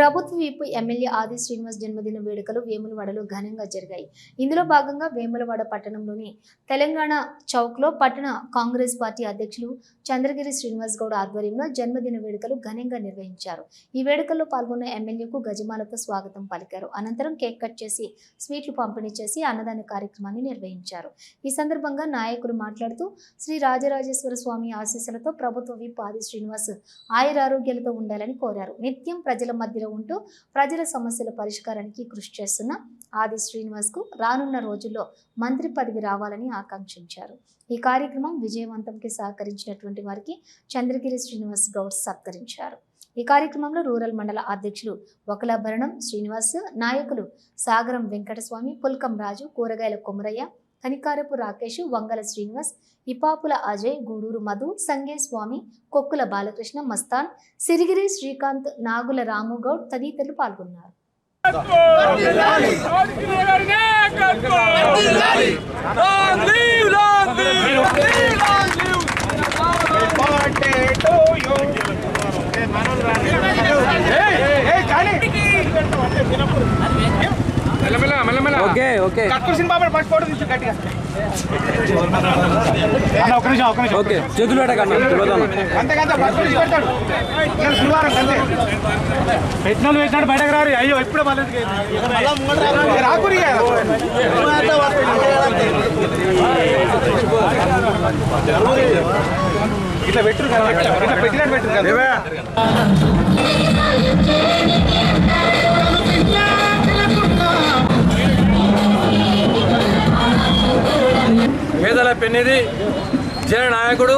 ప్రభుత్వ వైపు ఎమ్మెల్యే ఆది శ్రీనివాస్ జన్మదిన వేడుకలు వేములవాడలో ఘనంగా జరిగాయి. ఇందులో భాగంగా వేములవాడ పట్టణంలోని తెలంగాణ చౌక్లో పట్టణ కాంగ్రెస్ పార్టీ అధ్యక్షులు చంద్రగిరి శ్రీనివాస్ గౌడ్ ఆధ్వర్యంలో జన్మదిన వేడుకలు ఘనంగా నిర్వహించారు. ఈ వేడుకల్లో పాల్గొన్న ఎమ్మెల్యేకు గజమాలతో స్వాగతం పలికారు. అనంతరం కేక్ కట్ చేసి స్వీట్లు పంపిణీ చేసి అన్నదాన కార్యక్రమాన్ని నిర్వహించారు. ఈ సందర్భంగా నాయకులు మాట్లాడుతూ శ్రీ రాజరాజేశ్వర స్వామి ఆశీస్సులతో ప్రభుత్వ విప్ ఆది శ్రీనివాస్ ఆయురారోగ్యాలతో ఉండాలని కోరారు. నిత్యం ప్రజల మధ్యలో ఉంటూ ప్రజల సమస్యల పరిష్కారానికి కృషి చేస్తున్న ఆది శ్రీనివాస్కు రానున్న రోజుల్లో మంత్రి పదవి రావాలని ఆకాంక్షించారు. ఈ కార్యక్రమం విజయవంతంకి సహకరించినటువంటి వారికి చంద్రగిరి శ్రీనివాస్ గౌడ్ సత్కరించారు. ఈ కార్యక్రమంలో రూరల్ మండల అధ్యక్షులు ఒకలాభరణం శ్రీనివాస్ నాయకులు సాగరం వెంకటస్వామి పుల్కం రాజు కూరగాయల కొమరయ్య కనికారపు రాకేష్ వంగల శ్రీనివాస్ ఇపాపుల అజయ్ గూడూరు మధు సంగే స్వామి కొక్కుల బాలకృష్ణ మస్తాన్ సిరిగిరి శ్రీకాంత్ నాగుల రాముగౌడ్ తదితరులు పాల్గొన్నారు. Okay okay. కట్టుకుని బాబు ఫస్ట్ ఫోటో తీసి గట్టిగా. అన్న ఒక నిమిషం ఒక నిమిషం. ఓకే చేతులు పెట్టకన్నా చూద్దాం అంతేకాదు ఫస్ట్ ఫోటో తీసి పెడతాడు ఇవాళ శనివారం అంతే. పెట్టిన పెట్టినాడు బయటకు రారు. అయ్యో ఇప్పుడే మళ్ళీ రాకురి ఇట్లా పెట్టరు కదా ఇట్లా పెట్టినట్టు పెట్టరు కదా. పేదల పెన్నిది జన నాయకుడు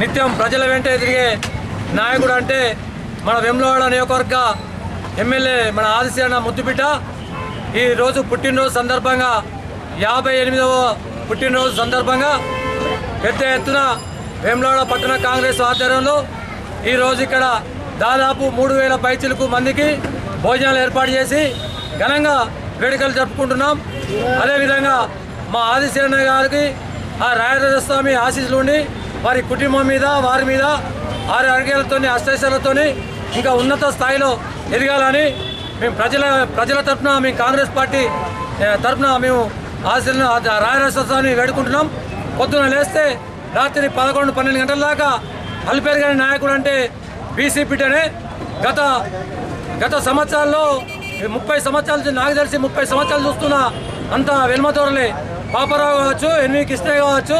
నిత్యం ప్రజల వెంట తిరిగే నాయకుడు అంటే మన వెమ్లవాడ నియోజకవర్గ ఎమ్మెల్యే మన ఆదిశ అన్న ముద్దుబిడ్డ ఈరోజు పుట్టినరోజు సందర్భంగా యాభై ఎనిమిదవ పుట్టినరోజు సందర్భంగా పెద్ద ఎత్తున వేములవాడ పట్టణ కాంగ్రెస్ ఆధ్వర్యంలో ఈరోజు ఇక్కడ దాదాపు మూడు వేల పైచిలకు మందికి భోజనాలు ఏర్పాటు చేసి ఘనంగా వేడుకలు జరుపుకుంటున్నాం. అదేవిధంగా మా ఆదిశరణ గారికి ఆ రాయరాజస్వామి ఆశీస్సులు ఉండి వారి కుటుంబం మీద వారి మీద ఆరు అర్ఘ్యాలతోని అష్టైశాలతోని ఇంకా ఉన్నత స్థాయిలో ఎదగాలని మేము ప్రజల ప్రజల తరఫున మేము కాంగ్రెస్ పార్టీ తరఫున మేము ఆశీర్ణ రాయరాజస్వామిని వేడుకుంటున్నాం. పొద్దున లేస్తే రాత్రి పదకొండు పన్నెండు గంటల దాకా అల్పేరుగాని నాయకుడు అంటే బీసీపీటనే గత గత సంవత్సరాల్లో ముప్పై సంవత్సరాల నుంచి నాకు తెలిసి ముప్పై సంవత్సరాలు చూస్తున్న అంత వెల్మతోరలే పాపరావు కావచ్చు ఎన్వి కృష్ణయ్య కావచ్చు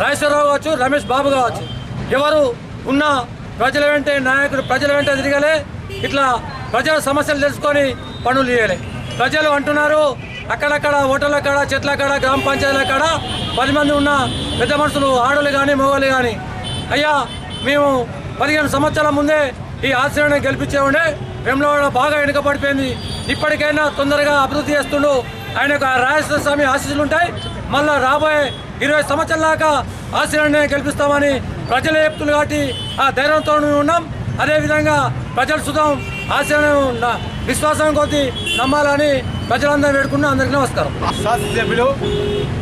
రాజేశ్వరరావు కావచ్చు రమేష్ బాబు కావచ్చు. ఎవరు ఉన్న ప్రజల వెంటే నాయకుడు ప్రజల వెంట తిరగలే ఇట్లా ప్రజల సమస్యలు తెలుసుకొని పనులు చేయాలి. ప్రజలు అంటున్నారు అక్కడక్కడ హోటళ్ళ కాడ చెట్ల కాడ గ్రామ పంచాయతీల కాడ పది మంది ఉన్న పెద్ద మనుషులు ఆడలు కానీ మగవాళ్ళు కానీ అయ్యా మేము పదిహేను సంవత్సరాల ముందే ఈ ఆశ్రయాన్ని గెలిపించే ఉండే వెమ్లవాడ బాగా వెనుకబడిపోయింది. ఇప్పటికైనా తొందరగా అభివృద్ధి చేస్తుండు. ఆయనకు ఆ రాజేశ్వర స్వామి ఆశీస్సులు ఉంటాయి. మళ్ళా రాబోయే ఇరవై సంవత్సరాల దాకా ఆశ్రయాన్ని గెలిపిస్తామని ప్రజలు చెప్తున్నారు కాబట్టి ఆ ధైర్యంతో ఉన్నాం. అదేవిధంగా ప్రజలు సుతం ఆశీర్వాదం విశ్వాసం కొద్ది నమ్మాలని ప్రజలందరూ వేడుకున్నా అందరికీ నమస్కారం. శాసనసభ్యులు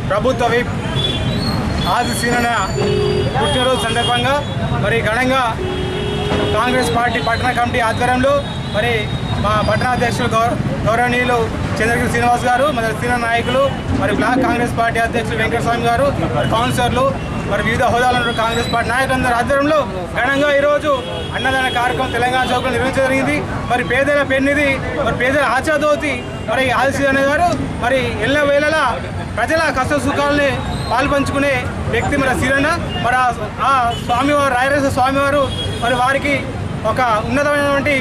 ప్రభుత్వ విప్ ఆది సీనన పుట్టినరోజు సందర్భంగా మరి ఘనంగా కాంగ్రెస్ పార్టీ పట్టణ కమిటీ ఆధ్వర్యంలో మరి మా పట్టణాధ్యక్షులు గౌరవ గౌర గౌరవనీయులు చంద్రగిరి శ్రీనివాస్ గారు మరి సీనియర్ నాయకులు మరి బ్లాక్ కాంగ్రెస్ పార్టీ అధ్యక్షులు వెంకటస్వామి గారు కౌన్సిలర్లు మరి వివిధ హోదాలో కాంగ్రెస్ పార్టీ నాయకులందరి ఆధ్వర్యంలో ఘనంగా ఈరోజు అన్నదాన కార్యక్రమం తెలంగాణ చౌకలో నిర్వహించడం జరిగింది. మరి పేదల పెన్నిది మరి పేదల ఆచాదోతి మరి అనే గారు మరి ఎల్ల వేళలా ప్రజల కష్ట సుఖాలని పాల్పంచుకునే వ్యక్తి మన సీరన్న మరి ఆ- స్వామివారు రాయరస స్వామివారు మరి వారికి ఒక ఉన్నతమైనటువంటి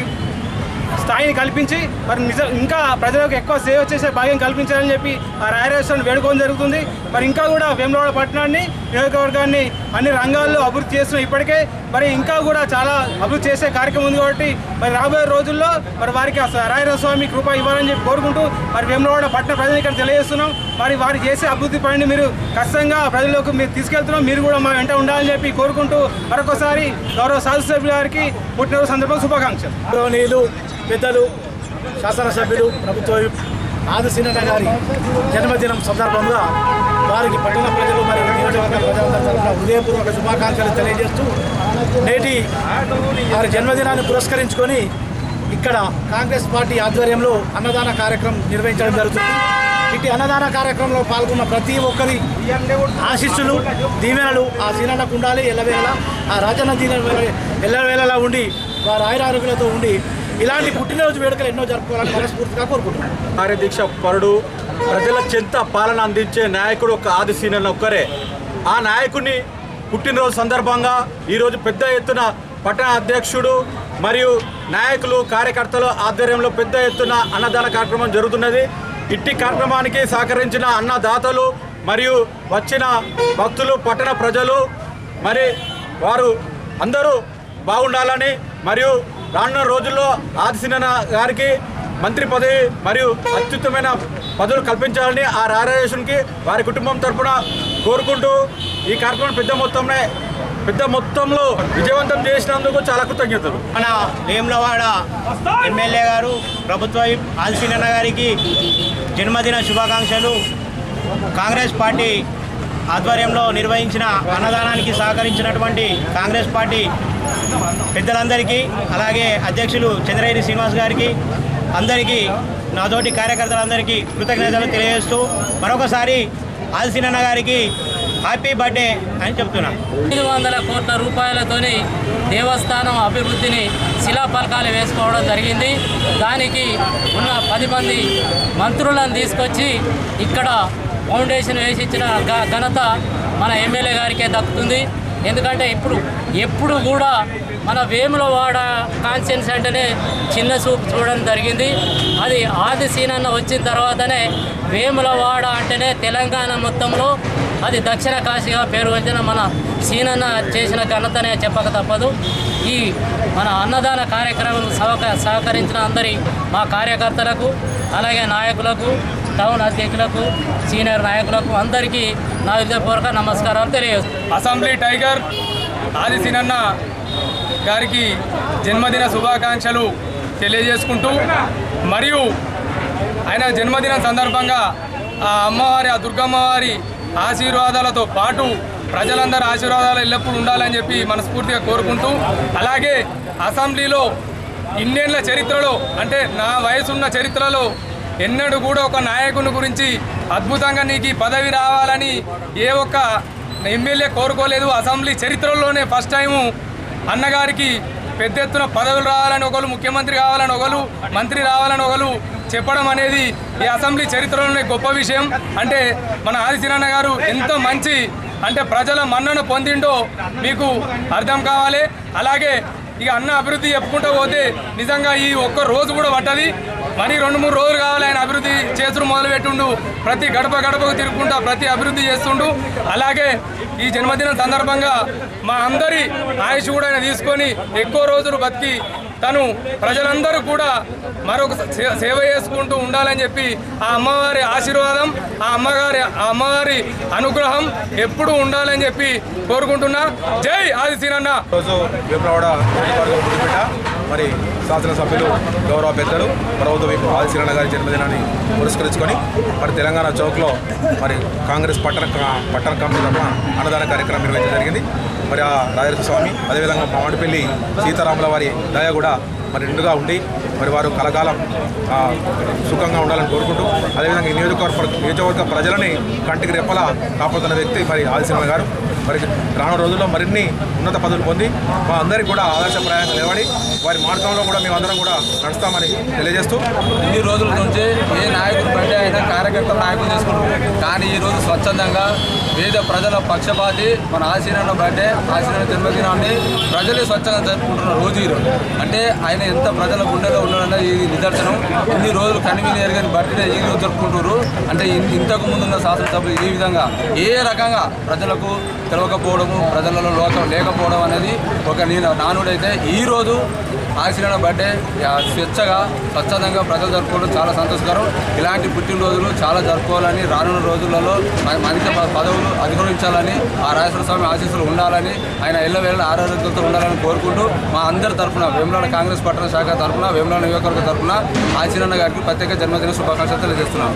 స్థాయిని కల్పించి మరి నిజ ఇంకా ప్రజలకు ఎక్కువ సేవ చేసే భాగ్యం కల్పించాలని చెప్పి ఆ రాయరాజస్వామిని వేడుకోవడం జరుగుతుంది. మరి ఇంకా కూడా వేములవాడ పట్టణాన్ని నియోజకవర్గాన్ని అన్ని రంగాల్లో అభివృద్ధి చేస్తున్నాం ఇప్పటికే. మరి ఇంకా కూడా చాలా అభివృద్ధి చేసే కార్యక్రమం ఉంది కాబట్టి మరి రాబోయే రోజుల్లో మరి వారికి రాయర స్వామి కృప ఇవ్వాలని చెప్పి కోరుకుంటూ మరి వేములవాడ పట్టణ ప్రజలు ఇక్కడ తెలియజేస్తున్నాం. మరి వారు చేసే అభివృద్ధి పనిని మీరు ఖచ్చితంగా ప్రజలకు మీరు తీసుకెళ్తున్నాం. మీరు కూడా మా వెంట ఉండాలని చెప్పి కోరుకుంటూ మరొకసారి గౌరవ శాసనసభ్యుల గారికి పుట్టినరోజు సందర్భంగా శుభాకాంక్షలు. పెద్దలు శాసనసభ్యులు ప్రభుత్వ విప్ ఆదిశీనన్న గారి జన్మదినం సందర్భంగా వారికి పట్టణ ప్రజలు మరియు నియోజకవర్గ హృదయపూర్వక శుభాకాంక్షలు తెలియజేస్తూ నేటి వారి జన్మదినాన్ని పురస్కరించుకొని ఇక్కడ కాంగ్రెస్ పార్టీ ఆధ్వర్యంలో అన్నదాన కార్యక్రమం నిర్వహించడం జరుగుతుంది. ఇటు అన్నదాన కార్యక్రమంలో పాల్గొన్న ప్రతి ఒక్కరి ఆశీస్సులు దీవెనలు ఆ సీనన్నకు ఉండాలి. ఎల్లవేళ ఆ రాజన్న దీన ఎల్లవేళలా ఉండి వారి ఆయురారోగ్యాలతో ఉండి ఇలాంటి పుట్టినరోజు వేడుకలు ఎన్నో జరుపుకోవాలని మనస్ఫూర్తిగా కోరుకుంటున్నాను కార్యదీక్ష పరుడు. ప్రజల చెంత పాలన అందించే నాయకుడు ఒక ఆది సీనియర్ ఒక్కరే. ఆ నాయకుడిని పుట్టినరోజు సందర్భంగా ఈరోజు పెద్ద ఎత్తున పట్టణ అధ్యక్షుడు మరియు నాయకులు కార్యకర్తల ఆధ్వర్యంలో పెద్ద ఎత్తున అన్నదాన కార్యక్రమం జరుగుతున్నది. ఇట్టి కార్యక్రమానికి సహకరించిన అన్నదాతలు మరియు వచ్చిన భక్తులు పట్టణ ప్రజలు మరి వారు అందరూ బాగుండాలని మరియు రానున్న రోజుల్లో ఆదిశీన గారికి మంత్రి పదవి మరియు అత్యుత్తమైన పదవులు కల్పించాలని ఆ రాజేషన్కి వారి కుటుంబం తరఫున కోరుకుంటూ ఈ కార్యక్రమం పెద్ద మొత్తంలో పెద్ద మొత్తంలో విజయవంతం చేసినందుకు చాలా కృతజ్ఞతలు. మన వేములవాడ ఎమ్మెల్యే గారు ప్రభుత్వ ఆల్సీనన్న గారికి జన్మదిన శుభాకాంక్షలు. కాంగ్రెస్ పార్టీ ఆధ్వర్యంలో నిర్వహించిన అన్నదానానికి సహకరించినటువంటి కాంగ్రెస్ పార్టీ పెద్దలందరికీ అలాగే అధ్యక్షులు చంద్రగిరి శ్రీనివాస్ గారికి అందరికీ నాతోటి కార్యకర్తలందరికీ కృతజ్ఞతలు తెలియజేస్తూ మరొకసారి ఆల్సినన్న గారికి హ్యాపీ బర్త్డే అని చెప్తున్నా. ఐదు వందల కోట్ల రూపాయలతోని దేవస్థానం అభివృద్ధిని శిలాఫలకాలు వేసుకోవడం జరిగింది. దానికి ఉన్న పది మంది మంత్రులను తీసుకొచ్చి ఇక్కడ ఫౌండేషన్ వేసి ఇచ్చిన ఘనత మన ఎమ్మెల్యే గారికే దక్కుతుంది. ఎందుకంటే ఇప్పుడు ఎప్పుడు కూడా మన వేములవాడ కాన్స్టిట్యున్సీ అంటేనే చిన్న చూపు చూడడం జరిగింది. అది ఆది సీనన్న వచ్చిన తర్వాతనే వేములవాడ అంటేనే తెలంగాణ మొత్తంలో అది దక్షిణ కాశీగా పేరు వచ్చిన మన సీనన్న చేసిన ఘనతనే చెప్పక తప్పదు. ఈ మన అన్నదాన కార్యక్రమం సహక సహకరించిన అందరి మా కార్యకర్తలకు అలాగే నాయకులకు టౌన్ అధ్యక్షులకు సీనియర్ నాయకులకు అందరికీ నా హృదయపూర్వక నమస్కారాలు తెలియజేస్తాను అసెంబ్లీ టైగర్ ఆది సినన్న గారికి జన్మదిన శుభాకాంక్షలు తెలియజేసుకుంటూ మరియు ఆయన జన్మదిన సందర్భంగా ఆ అమ్మవారి ఆ దుర్గమ్మవారి ఆశీర్వాదాలతో పాటు ప్రజలందరి ఆశీర్వాదాలు ఎల్లప్పుడూ ఉండాలని చెప్పి మనస్ఫూర్తిగా కోరుకుంటూ అలాగే అసెంబ్లీలో ఇన్నేళ్ళ చరిత్రలో అంటే నా వయసున్న చరిత్రలో ఎన్నడూ కూడా ఒక నాయకుని గురించి అద్భుతంగా నీకు ఈ పదవి రావాలని ఏ ఒక్క ఎమ్మెల్యే కోరుకోలేదు. అసెంబ్లీ చరిత్రలోనే ఫస్ట్ టైము అన్నగారికి పెద్ద ఎత్తున పదవులు రావాలని ఒకరు ముఖ్యమంత్రి కావాలని ఒకరు మంత్రి రావాలని ఒకరు చెప్పడం అనేది ఈ అసెంబ్లీ చరిత్రలోనే గొప్ప విషయం. అంటే మన ఆదిశీరన్న గారు ఎంతో మంచి అంటే ప్రజల మన్నను పొందిండో మీకు అర్థం కావాలి. అలాగే ఇక అన్న అభివృద్ధి చెప్పుకుంటూ పోతే నిజంగా ఈ ఒక్క రోజు కూడా పట్టది. మరి రెండు మూడు రోజులు కావాలి ఆయన అభివృద్ధి చేసుడు మొదలుపెట్టుండు. ప్రతి గడప గడపకు తిరుగుకుంటా ప్రతి అభివృద్ధి చేస్తుండు. అలాగే ఈ జన్మదినం సందర్భంగా మా అందరి ఆయుష్ కూడా ఆయన తీసుకొని ఎక్కువ రోజులు బతికి తను ప్రజలందరూ కూడా మరొక సే- సేవ చేసుకుంటూ ఉండాలని చెప్పి ఆ అమ్మవారి ఆశీర్వాదం ఆ అమ్మగారి ఆ అమ్మవారి అనుగ్రహం ఎప్పుడూ ఉండాలని చెప్పి కోరుకుంటున్నా. జై ఆదిశీనన్న. రోజు మరి శాసనసభ్యులు గౌరవ పెద్దలు ప్రభుత్వ విప్ ఆదిశీరణ గారి జన్మదినాన్ని పురస్కరించుకొని మరి తెలంగాణ చౌక్లో మరి కాంగ్రెస్ పట్టణ పట్టణ కమిటీ తరఫున అన్నదాన కార్యక్రమం నిర్వహించడం జరిగింది. మరి ఆ రాజేశ్వర స్వామి అదేవిధంగా మామిడిపల్లి సీతారాముల వారి దయ కూడా మరి నిండుగా ఉండి మరి వారు కలకాలం సుఖంగా ఉండాలని కోరుకుంటూ అదేవిధంగా ఈ నియోజకవర్గ నియోజకవర్గ ప్రజలని కంటికి రెప్పలా కాపాడుతున్న వ్యక్తి మరి ఆదిశర్మ గారు. మరి రానున్న రోజుల్లో మరిన్ని ఉన్నత పదవులు పొంది మా అందరికీ కూడా ఆదర్శప్రాయంగా నిలబడి వారి మార్గంలో కూడా మేమందరం కూడా నడుస్తామని తెలియజేస్తూ. ఇన్ని రోజుల నుంచి ఏ నాయకుడు బర్త్డే అయినా కార్యకర్తల నాయకులు చేసుకుంటున్నారు కానీ ఈ రోజు స్వచ్ఛందంగా పేద ప్రజల పక్షపాతి మన ఆశీర్వాద బర్త్డే ఆశీర్వాద జన్మదినాన్ని ప్రజలే స్వచ్ఛంగా జరుపుకుంటున్న రోజు ఈరోజు అంటే ఆయన ఎంత ప్రజల గుండెలో ఉన్నాడన్నది ఇది నిదర్శనం. ఇన్ని రోజులు కన్వీనియర్ ఎరగని బర్త్డే ఈ రోజు జరుపుకుంటున్నారు అంటే ఇంతకు ముందున్న శాసనసభ్యులు ఈ విధంగా ఏ రకంగా ప్రజలకు తెలవకపోవడము ప్రజలలో లోకం లేకపోవడం అనేది ఒక నేను నానుడైతే ఈ రోజు ఆశీర్వాద బర్త్డే. స్వచ్ఛగా స్వేచ్ఛగా స్వచ్ఛందంగా ప్రజలు జరుపుకోవడం చాలా సంతోషకరం. ఇలాంటి పుట్టినరోజులు చాలా జరుపుకోవాలని రానున్న రోజులలో మంచి మనిషి పదవులు అధిగమించాలని ఆ రాజేశ్వర స్వామి ఆశీస్సులు ఉండాలని ఆయన ఎల్లవేళ ఆరోగ్యంతో ఉండాలని కోరుకుంటూ మా అందరి తరఫున వేములాడ కాంగ్రెస్ పట్టణ శాఖ తరఫున వేములాడ నియోజకవర్గ తరఫున ఆశీర్వాద గారికి ప్రత్యేక జన్మదిన శుభాకాంక్షలు తెలియజేస్తున్నాం.